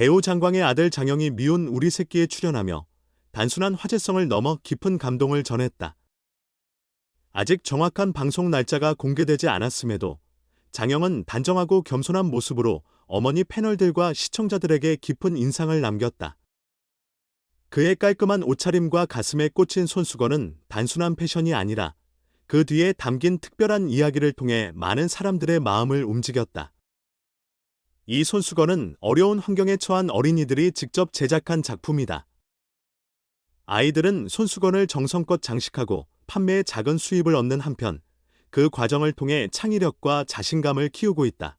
배우 장광의 아들 장영이 미운 우리 새끼에 출연하며 단순한 화제성을 넘어 깊은 감동을 전했다. 아직 정확한 방송 날짜가 공개되지 않았음에도 장영은 단정하고 겸손한 모습으로 어머니 패널들과 시청자들에게 깊은 인상을 남겼다. 그의 깔끔한 옷차림과 가슴에 꽂힌 손수건은 단순한 패션이 아니라 그 뒤에 담긴 특별한 이야기를 통해 많은 사람들의 마음을 움직였다. 이 손수건은 어려운 환경에 처한 어린이들이 직접 제작한 작품이다. 아이들은 손수건을 정성껏 장식하고 판매에 작은 수입을 얻는 한편 그 과정을 통해 창의력과 자신감을 키우고 있다.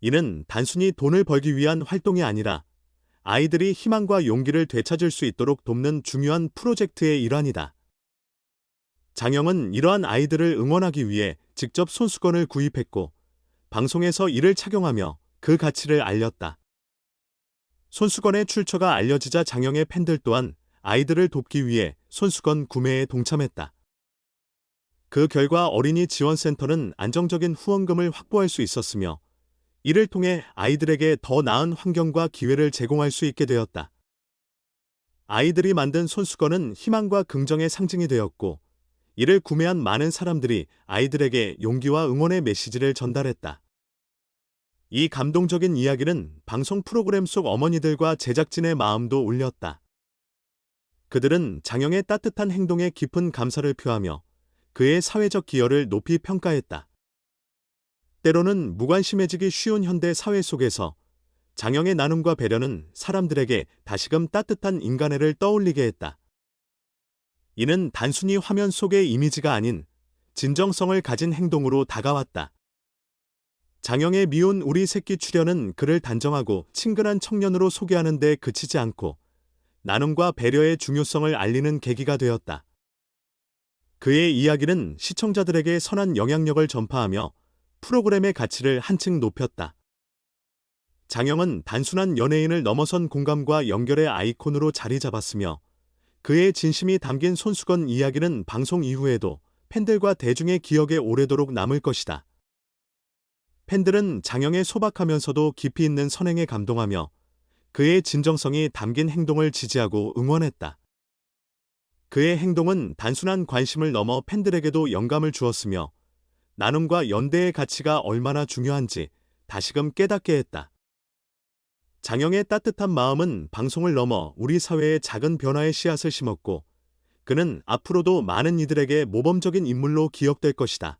이는 단순히 돈을 벌기 위한 활동이 아니라 아이들이 희망과 용기를 되찾을 수 있도록 돕는 중요한 프로젝트의 일환이다. 장영은 이러한 아이들을 응원하기 위해 직접 손수건을 구입했고 방송에서 이를 착용하며 그 가치를 알렸다. 손수건의 출처가 알려지자 장영의 팬들 또한 아이들을 돕기 위해 손수건 구매에 동참했다. 그 결과 어린이 지원센터는 안정적인 후원금을 확보할 수 있었으며 이를 통해 아이들에게 더 나은 환경과 기회를 제공할 수 있게 되었다. 아이들이 만든 손수건은 희망과 긍정의 상징이 되었고 이를 구매한 많은 사람들이 아이들에게 용기와 응원의 메시지를 전달했다. 이 감동적인 이야기는 방송 프로그램 속 어머니들과 제작진의 마음도 울렸다. 그들은 장영의 따뜻한 행동에 깊은 감사를 표하며 그의 사회적 기여를 높이 평가했다. 때로는 무관심해지기 쉬운 현대 사회 속에서 장영의 나눔과 배려는 사람들에게 다시금 따뜻한 인간애를 떠올리게 했다. 이는 단순히 화면 속의 이미지가 아닌 진정성을 가진 행동으로 다가왔다. 장영의 미운 우리 새끼 출연은 그를 단정하고 친근한 청년으로 소개하는 데 그치지 않고 나눔과 배려의 중요성을 알리는 계기가 되었다. 그의 이야기는 시청자들에게 선한 영향력을 전파하며 프로그램의 가치를 한층 높였다. 장영은 단순한 연예인을 넘어선 공감과 연결의 아이콘으로 자리 잡았으며 그의 진심이 담긴 손수건 이야기는 방송 이후에도 팬들과 대중의 기억에 오래도록 남을 것이다. 팬들은 장영의 소박하면서도 깊이 있는 선행에 감동하며 그의 진정성이 담긴 행동을 지지하고 응원했다. 그의 행동은 단순한 관심을 넘어 팬들에게도 영감을 주었으며 나눔과 연대의 가치가 얼마나 중요한지 다시금 깨닫게 했다. 장영의 따뜻한 마음은 방송을 넘어 우리 사회에 작은 변화의 씨앗을 심었고 그는 앞으로도 많은 이들에게 모범적인 인물로 기억될 것이다.